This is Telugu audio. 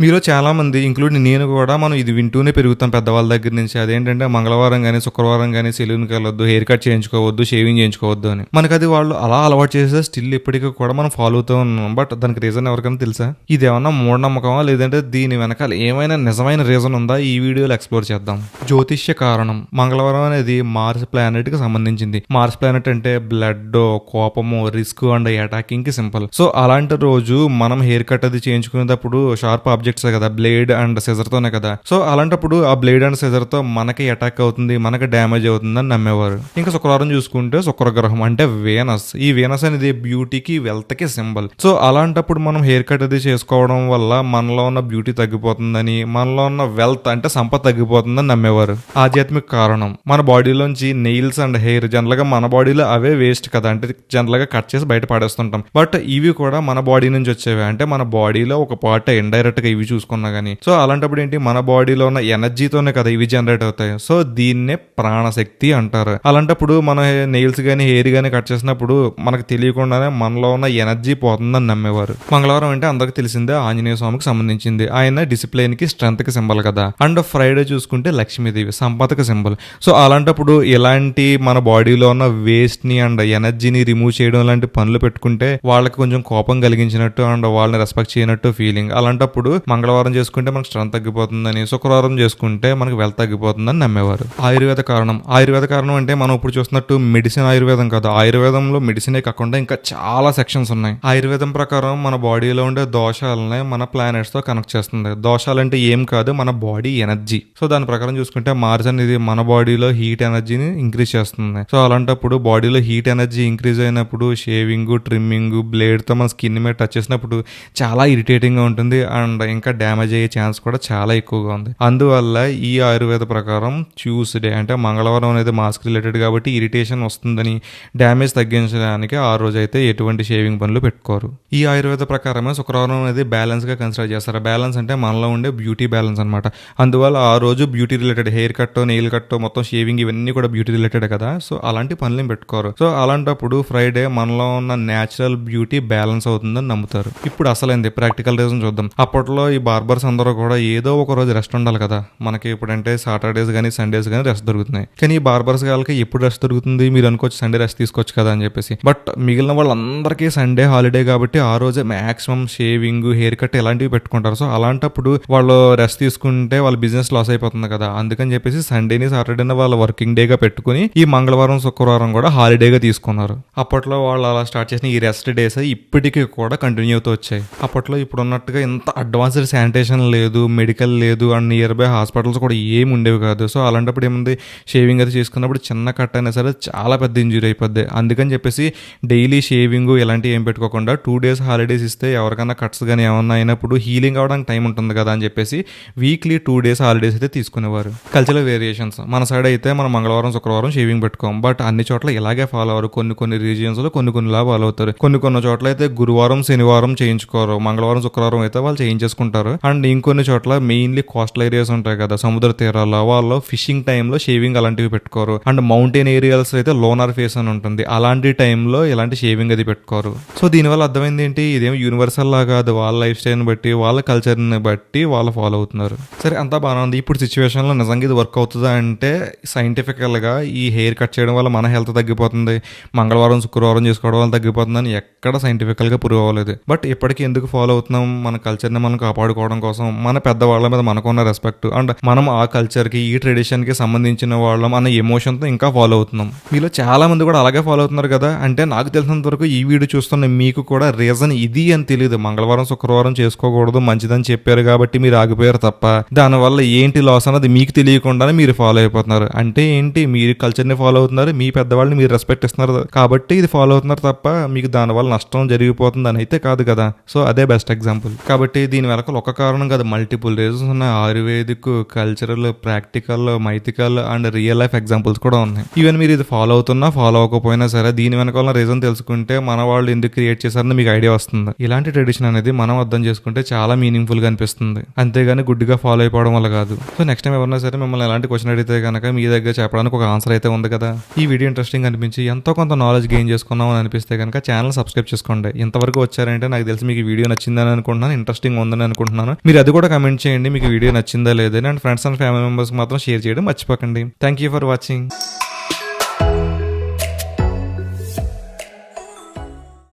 మీలో చాలా మంది ఇంక్లూడింగ్ నేను కూడా మనం ఇది వింటూనే పెరుగుతాం పెద్దవాళ్ళ దగ్గర నుంచి. అదేంటంటే మంగళవారం కానీ శుక్రవారం కానీ సెలూన్కి వెళ్ళొద్దు హెయిర్ కట్ చేయించుకోవద్దు షేవింగ్ చేయించుకోవద్దు అని. మనకు అది వాళ్ళు అలా అలవాటు చేస్తే స్టిల్ ఇప్పటికీ కూడా మనం ఫాలో అవుతూ ఉన్నాం. బట్ దానికి రీజన్ ఎవరికైనా తెలుసా? ఇది ఏమన్నా మూఢనమ్మకమా? లేదంటే దీని వెనకాల ఏమైనా నిజమైన రీజన్ ఉందా? ఈ వీడియోలో ఎక్స్ప్లోర్ చేద్దాం. జ్యోతిష్య కారణం. మంగళవారం అనేది మార్స్ ప్లానెట్కి సంబంధించింది. మార్స్ ప్లానెట్ అంటే బ్లడ్ కోపము రిస్క్ అండ్ అటాకింగ్కి సింపుల్. సో అలాంటి రోజు మనం హెయిర్ కట్ అది చేయించుకునేటప్పుడు షార్ప్ ఆబ్జెక్ట్స్ కదా బ్లేడ్ అండ్ సెజర్ తోనే కదా. సో అలాంటప్పుడు ఆ బ్లేడ్ అండ్ సెజర్తో మనకి అటాక్ అవుతుంది మనకి డ్యామేజ్ అవుతుంది అని నమ్మేవారు. ఇంకా శుక్రవారం చూసుకుంటే శుక్రగ్రహం అంటే వేనస్. ఈ వేనస్ అనేది బ్యూటీకి వెల్త్కి సింబల్. సో అలాంటప్పుడు మనం హెయిర్ కట్ అది చేసుకోవడం వల్ల మనలో ఉన్న బ్యూటీ తగ్గిపోతుందని మనలో ఉన్న వెల్త్ అంటే సంపద తగ్గిపోతుందని నమ్మేవారు. ఆధ్యాత్మిక కారణం. మన బాడీలోంచి నెయిల్స్ అండ్ హెయిర్ జనరల్గా మన బాడీలో అవే వేస్ట్ కదా అంటే జనరల్గా కట్ చేసి బయట పడేస్తుంటాం. బట్ ఇవి కూడా మన బాడీ నుంచి వచ్చేవి. అంటే మన బాడీలో ఒక పార్ట్ ఇండైరెక్ట్గా ఇవి చూసుకున్నా కానీ సో అలాంటప్పుడు ఏంటి? మన బాడీలో ఉన్న ఎనర్జీతోనే కదా ఇవి జనరేట్ అవుతాయి. సో దీన్నే ప్రాణశక్తి అంటారు. అలాంటప్పుడు మన నెయిల్స్ కానీ హెయిర్ కానీ కట్ చేసినప్పుడు మనకు తెలియకుండానే మనలో ఉన్న ఎనర్జీ పోతుందని నమ్మేవారు. మంగళవారం అంటే అందరికి తెలిసిందే ఆంజనేయ స్వామికి సంబంధించింది. ఆయన డిసిప్లైన్కి స్ట్రెంత్కి సింబల్ కదా. అండ్ ఫ్రైడే చూసుకుంటే లక్ష్మీదేవి సంపదక సింబల్. సో అలాంటప్పుడు ఇలాంటి మన బాడీలో ఉన్న వేస్ట్ని అండ్ ఎనర్జీని రిమూవ్ చేయడం లాంటి పనులు పెట్టుకుంటే వాళ్ళకి కొంచెం కోపం కలిగించినట్టు అండ్ వాళ్ళని రెస్పెక్ట్ చేయనట్టు ఫీలింగ్. అలాంటప్పుడు మంగళవారం చేసుకుంటే మనకు స్ట్రెంత్ తగ్గిపోతుందని శుక్రవారం చేసుకుంటే మనకు వెల్త్ తగ్గిపోతుందని నమ్మేవారు. ఆయుర్వేద కారణం. ఆయుర్వేద కారణం అంటే మనం ఇప్పుడు చూస్తున్నట్టు మెడిసిన్ ఆయుర్వేదం కాదు. ఆయుర్వేదంలో మెడిసినే కాకుండా ఇంకా చాలా సెక్షన్స్ ఉన్నాయి. ఆయుర్వేదం ప్రకారం మన బాడీలో ఉండే దోషాలని మన ప్లానెట్స్తో కనెక్ట్ చేస్తుంది. దోషాలు అంటే ఏం కాదు మన బాడీ ఎనర్జీ సో దాని ప్రకారం చూసుకుంటే మార్స్ అనేది మన బాడీలో హీట్ ఎనర్జీని ఇంక్రీజ్ చేస్తుంది. సో అలాంటప్పుడు బాడీలో హీట్ ఎనర్జీ ఇంక్రీజ్ అయినప్పుడు షేవింగ్ ట్రిమ్మింగ్ బ్లేడ్తో మన స్కిన్ మీద టచ్ చేసినప్పుడు చాలా ఇరిటేటింగ్గా ఉంటుంది. అండ్ ఇంకా డ్యామేజ్ అయ్యే ఛాన్స్ కూడా చాలా ఎక్కువగా ఉంది. అందువల్ల ఈ ఆయుర్వేద ప్రకారం ట్యూస్డే అంటే మంగళవారం అనేది మాస్క్ రిలేటెడ్ కాబట్టి ఇరిటేషన్ వస్తుందని డ్యామేజ్ తగ్గించడానికి ఆ రోజు అయితే ఎటువంటి షేవింగ్ పనులు పెట్టుకోరు. ఈ ఆయుర్వేద ప్రకారమే శుక్రవారం అనేది బ్యాలెన్స్గా కన్సిడర్ చేస్తారు. బ్యాలెన్స్ అంటే మనలో ఉండే బ్యూటీ బ్యాలెన్స్ అనమాట అందువల్ల ఆ రోజు beauty related hair cut nail cut మొత్తం షేవింగ్ ఇవన్నీ కూడా బ్యూటీ రిలేటెడ్ కదా. సో అలాంటి పనులు పెట్టుకోరు. సో అలాంటప్పుడు ఫ్రైడే మనలో ఉన్న న్యాచురల్ బ్యూటీ బ్యాలెన్స్ అవుతుందని నమ్ముతారు. ఇప్పుడు అసలైంది ప్రాక్టికల్ రీజన్ చూద్దాం. అప్పట్లో ఈ బార్బర్స్ అందరూ కూడా ఏదో ఒక రోజు రెస్ట్ ఉండాలి కదా. మనకి ఇప్పుడంటే సాటర్డేస్ కానీ సండేస్ కానీ రెస్ట్ దొరుకుతున్నాయి. కానీ ఈ బార్బర్స్ వాళ్ళకి ఎప్పుడు రెస్ట్ దొరుకుతుంది? మీరు అనుకోవచ్చు సండే రెస్ట్ తీసుకోవచ్చు కదా అని చెప్పేసి. బట్ మిగిలిన వాళ్ళందరికీ సండే హాలిడే కాబట్టి ఆ రోజే మాక్సిమం షేవింగ్ హెయిర్ కట్ ఇలాంటివి పెట్టుకుంటారు. సో అలాంటప్పుడు వాళ్ళు రెస్ట్ తీసుకుంటే వాళ్ళ బిజినెస్ లాస్ అయిపోతుంది కదా. అందుకని చెప్పేసి సండేని సాటర్డేని వాళ్ళ వర్కింగ్ డేగా పెట్టుకుని ఈ మంగళవారం శుక్రవారం కూడా హాలిడేగా తీసుకున్నారు. అప్పట్లో వాళ్ళు అలా స్టార్ట్ చేసిన ఈ రెస్ట్ డేస్ ఇప్పటికీ కూడా కంటిన్యూ అవుతూ వచ్చాయి. అప్పట్లో ఇప్పుడు ఉన్నట్టుగా ఇంత అడ్వాన్స్ అడ్వాన్స్డ్ శానిటేషన్ లేదు మెడికల్ లేదు అండ్ నియర్ బై హాస్పిటల్స్ కూడా ఏమి ఉండేవి కాదు. సో అలాంటప్పుడు ఏముంది? షేవింగ్ అది చేసుకున్నప్పుడు చిన్న కట్ అయినా సరే చాలా పెద్ద ఇంజురీ అయిపోద్ది. అందుకని చెప్పేసి డైలీ షేవింగ్ ఇలాంటివి ఏం పెట్టుకోకుండా టూ డేస్ హాలిడేస్ ఇస్తే ఎవరికైనా కట్స్ కానీ ఏమన్నా అయినప్పుడు హీలింగ్ అవడానికి టైం ఉంటుంది కదా అని చెప్పేసి వీక్లీ టూ డేస్ హాలిడేస్ అయితే తీసుకునేవారు. Cultural variations. మన సైడ్ అయితే మనం మంగళవారం శుక్రవారం షేవింగ్ పెట్టుకోం. బట్ అన్ని చోట్ల ఇలాగే ఫాలో అవ్వరు. కొన్ని కొన్ని రీజియన్స్లో కొన్ని కొన్ని లాభాలు ఫాలో అవుతారు. కొన్ని కొన్ని చోట్ల అయితే గురువారం శనివారం చేయించుకోరు. మంగళవారం శుక్రవారం అయితే వాళ్ళు చేయించేసుకుంటారు. అండ్ ఇంకొన్ని చోట్ల మెయిన్లీ కోస్టల్ ఏరియాస్ ఉంటాయి కదా సముద్ర తీరాల్లో వాళ్ళు ఫిషింగ్ టైంలో షేవింగ్ అలాంటివి పెట్టుకోరు. అండ్ మౌంటైన్ ఏరియాస్ అయితే లోనర్ ఫేస్ అని ఉంటుంది. అలాంటి టైంలో ఇలాంటి షేవింగ్ అది పెట్టుకోరు. సో దీనివల్ల అర్థమైంది ఏంటి? ఇదేం యూనివర్సల్ లా కాదు. వాళ్ళ లైఫ్ స్టైల్ని బట్టి వాళ్ళ కల్చర్ని బట్టి వాళ్ళు ఫాలో అవుతున్నారు. సరే అంతా బాగానే ఉంది. ఇప్పుడు సిచ్యువేషన్లో నిజంగా ఇది వర్క్ అవుతుందా అంటే సైంటిఫికల్గా ఈ హెయిర్ కట్ చేయడం వల్ల మన హెల్త్ తగ్గిపోతుంది. మంగళవారం శుక్రవారం చేసుకోవడం వల్ల తగ్గిపోతుందని ఎక్కడ సైంటిఫికల్గా ప్రూవ్ అవ్వలేదు. బట్ ఇప్పటికీ ఎందుకు ఫాలో అవుతున్నాం? మన కల్చర్ని మనం కాపాడుకోవడం కోసం మన పెద్దవాళ్ళ మీద మనకున్న రెస్పెక్ట్ అండ్ మనం ఆ కల్చర్కి ఈ ట్రెడిషన్కి సంబంధించిన వాళ్ళం అన్న ఎమోషన్తో ఇంకా ఫాలో అవుతున్నాం. మీలో చాలా మంది కూడా అలాగే ఫాలో అవుతున్నారు కదా? అంటే నాకు తెలిసినంత వరకు ఈ వీడియో చూస్తున్న మీకు కూడా రీజన్ ఇది అని తెలియదు మంగళవారం శుక్రవారం చేసుకోకూడదు మంచిదని చెప్పారు కాబట్టి మీరు ఆగిపోయారు తప్ప. దానివల్ల ఏంటి లాస్ అన్నది మీకు తెలియకుండానే మీరు ఫాలో అయిపోతున్నారు. అంటే ఏంటి? మీరు కల్చర్ని ఫాలో అవుతున్నారు మీ పెద్దవాళ్ళని మీరు రెస్పెక్ట్ ఇస్తున్నారు కాబట్టి ఇది ఫాలో అవుతున్నారు తప్ప మీకు దానివల్ల నష్టం జరిగిపోతుంది అని అయితే కాదు కదా? సో అదే బెస్ట్ ఎగ్జాంపుల్ కాబట్టి దీని వెనక ఒక కారణం కాదు. మల్టిపుల్ రీజన్స్ ఉన్నాయి. Ayurvedic cultural practical mythical and real life examples కూడా ఉన్నాయి. ఈవెన్ మీరు ఇది ఫాలో అవుతున్నా ఫాలో అవ్వకపోయినా సరే దీని వెనకాల రీజన్ తెలుసుకుంటే మన వాళ్ళు ఎందుకు క్రియేట్ చేశారని మీకు ఐడియా వస్తుంది. ఇలాంటి ట్రెడిషన్ అనేది మనం అర్థం చేసుకుంటే చాలా మీనింగ్ఫుల్గా అనిపిస్తుంది. అంతేగాని గుడ్డిగా ఫాలో అయిపోవడం వల్ల కాదు. సో నెక్స్ట్ టైం ఎవరైనా సరే మిమ్మల్ని ఎలాంటి క్వశ్చన్ అడిగితే కనుక మీ దగ్గర చెప్పడానికి ఒక ఆన్సర్ అయితే ఉంది కదా. ఈ వీడియో ఇంట్రెస్టింగ్ అనిపించి ఎంతో కొంత నాలెడ్జ్ గెయిన్ చేసుకున్నాం అని అనిపిస్తే కనుక ఛానల్ సబ్స్క్రైబ్ చేసుకోండి. ఇంతవరకు వచ్చారంటే నాకు తెలిసి మీకు వీడియో నచ్చిందని అనుకుంటున్నాను. ఇంట్రెస్టింగ్ ఉందని అనుకుంటున్నాను మీరు అది కూడా కమెంట్ చేయండి. మీకు వీడియో నచ్చిందా లేదని and friends and family members మాత్రం షేర్ చేయడం మర్చిపోకండి. Thank you for watching